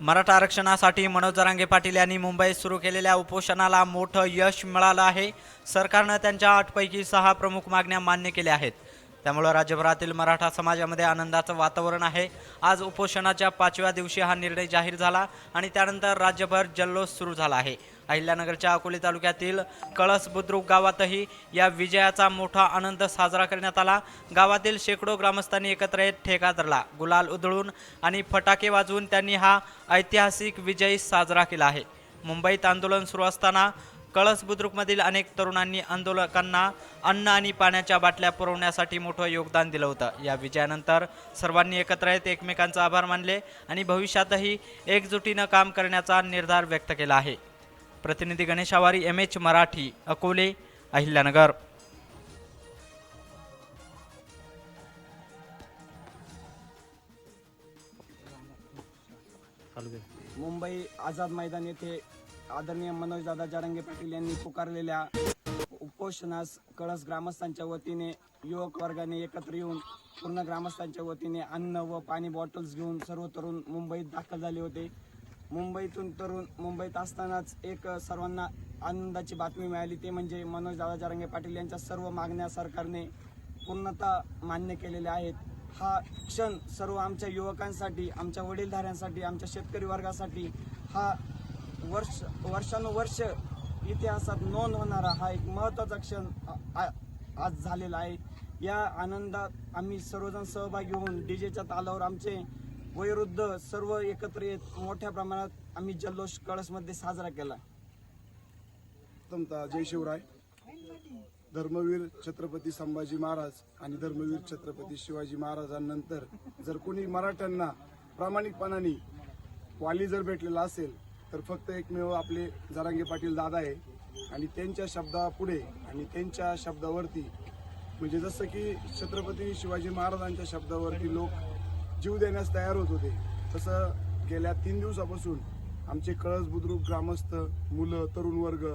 मराठा आरक्षणासाठी मनोज जरांगे पाटील यांनी मुंबईत सुरू केलेल्या उपोषणाला मोठं यश मिळालं आहे. सरकारनं त्यांच्या आठपैकी सहा प्रमुख मागण्या मान्य केल्या आहेत. त्यामुळं राज्यभरातील मराठा समाजामध्ये आनंदाचं वातावरण आहे. आज उपोषणाच्या पाचव्या दिवशी हा निर्णय जाहीर झाला आणि त्यानंतर राज्यभर जल्लोष सुरू झाला आहे. अहिल्यानगरच्या अकोले तालुक्यातील कळस बुद्रुक गावातही या विजयाचा मोठा आनंद साजरा करण्यात आला. गावातील शेकडो ग्रामस्थांनी एकत्र येत ठेका धरला. गुलाल उधळून आणि फटाके वाजवून त्यांनी हा ऐतिहासिक विजय साजरा केला आहे. मुंबईत आंदोलन सुरू असताना कळस बुद्रुकमधील अनेक तरुणांनी आंदोलकांना अन्न आणि पाण्याच्या बाटल्या पुरवण्यासाठी मोठं योगदान दिलं होतं. या विजयानंतर सर्वांनी एकत्र येत एकमेकांचा आभार मानले आणि भविष्यातही एकजुटीनं काम करण्याचा निर्धार व्यक्त केला आहे. प्रतिनिधी गणेश आवारी एम एच मराठी अकोले अहिल्यानगर. मुंबई आझाद मैदान येथे आदरणीय मनोजदादा जारंगे पाटील यांनी पुकारलेल्या उपोषणास कळस ग्रामस्थांच्या वतीने युवक वर्गाने एकत्र येऊन पूर्ण ग्रामस्थांच्या वतीने अन्न व पाणी बॉटल्स घेऊन सर्व तरुण मुंबईत दाखल झाले होते. मुंबईतून तरुण मुंबईत असतानाच एक सर्वांना आनंदाची बातमी मिळाली. ते म्हणजे मनोज दादा जारंगे पाटील यांच्या सर्व मागण्या सरकारने पूर्णतः मान्य केलेल्या आहेत. हा क्षण सर्व आमच्या युवकांसाठी आमच्या वडीलधाऱ्यांसाठी आमच्या शेतकरी वर्गासाठी हा वर्ष वर्षानुवर्ष इतिहासात नोंद होणारा हा एक महत्त्वाचा क्षण आ- आज झालेला आहे. या आनंदात आम्ही सर्वजण सहभागी होऊन डीजेच्या तालावर आमचे वयोवृद्ध सर्व एकत्र येत मोठ्या प्रमाणात आम्ही जल्लोष कळसमध्ये साजरा केला. जय शिवराय. धर्मवीर छत्रपती संभाजी महाराज आणि धर्मवीर छत्रपती शिवाजी महाराजांनंतर जर कोणी मराठ्यांना प्रामाणिकपणाने वाली जर भेटलेला असेल तर फक्त एकमेव आपले जरांगे पाटील दादा आहे. आणि त्यांच्या शब्दापुढे आणि त्यांच्या शब्दावरती म्हणजे जसं की छत्रपती शिवाजी महाराजांच्या शब्दावरती लोक जीव देण्यास तयार होत होते. तसं गेल्या तीन दिवसापासून आमचे कळस बुद्रुक ग्रामस्थ मुलं तरुण वर्ग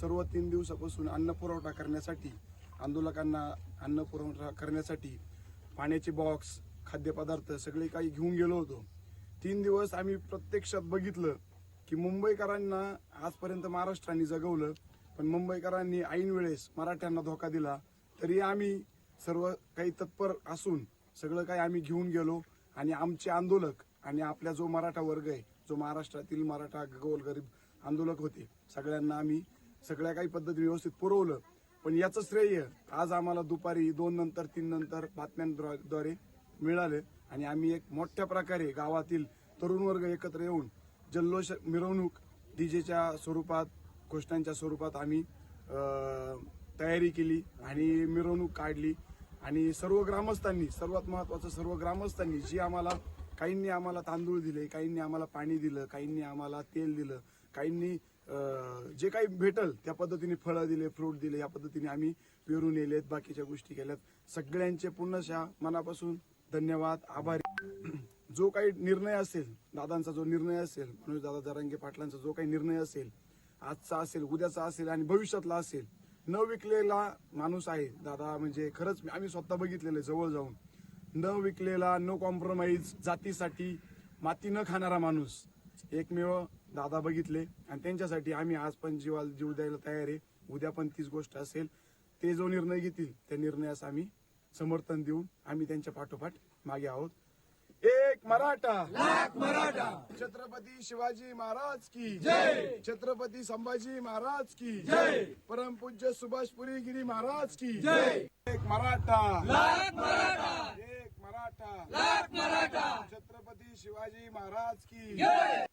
सर्व तीन दिवसापासून अन्न पुरवठा करण्यासाठी आंदोलकांना अन्न पुरवठा करण्यासाठी पाण्याचे बॉक्स खाद्यपदार्थ सगळे काही घेऊन गेलो होतो. तीन दिवस आम्ही प्रत्यक्षात बघितलं की मुंबईकरांना आजपर्यंत महाराष्ट्राने जगवलं पण मुंबईकरांनी ऐन वेळेस मराठ्यांना धोका दिला. तरी आम्ही सर्व काही तत्पर असून सगळं काही आम्ही घेऊन गेलो आणि आमचे आंदोलक आणि आपला जो मराठा वर्ग आहे जो महाराष्ट्रातील मराठा गोल गरीब आंदोलक होते सगळ्यांना आम्ही सगळ्या काही पद्धती व्यवस्थित पुरवलं. पण याचं श्रेय आज आम्हाला दुपारी दोन नंतर तीन नंतर बातम्यांद्वारे मिळालं आणि आम्ही एक मोठ्या प्रकारे गावातील तरुण वर्ग एकत्र येऊन जल्लोष मिरवणूक डीजेच्या स्वरूपात गोष्टांच्या स्वरूपात आम्ही तयारी केली आणि मिरवणूक काढली. आणि सर्व ग्रामस्थांनी सर्वात महत्वाचं सर्व ग्रामस्थांनी जी आम्हाला काहींनी आम्हाला तांदूळ दिले काहींनी आम्हाला पाणी दिलं काहींनी आम्हाला तेल दिलं काहींनी जे काही भेटल त्या पद्धतीने फळं दिले फ्रूट दिले या पद्धतीने आम्ही पेरून नेलेत बाकीच्या गोष्टी केल्यात. सगळ्यांचे पुन्हा मनापासून धन्यवाद आभारी. जो काही निर्णय असेल दादांचा जो निर्णय असेल मनोज दादा जरांगे पाटलांचा जो काही निर्णय असेल आजचा असेल उद्याचा असेल आणि भविष्यातला असेल न विकलेला माणूस आहे. दादा म्हणजे खरंच आम्ही स्वतः बघितलेलं आहे जवळ जाऊन. न विकलेला नो कॉम्प्रोमाइज जातीसाठी माती न खाणारा माणूस. एकमेव दादा बघितले आणि त्यांच्यासाठी आम्ही आज पण जीवाला जीव द्यायला तयार आहे. उद्या पण तीच गोष्ट असेल. ते जो निर्णय घेतील त्या निर्णयास आम्ही समर्थन देऊन आम्ही त्यांच्या पाठोपाठ मागे आहोत. मराठा। लाख मराठा। छत्रपती शिवाजी महाराज की। जय। छत्रपती संभाजी महाराज की। जय। परमपूज्य सुभाषपुरी गिरी महाराज की। जय। एक मराठा। लाख मराठा। एक मराठा। लाख मराठा। छत्रपती शिवाजी महाराज की। जय।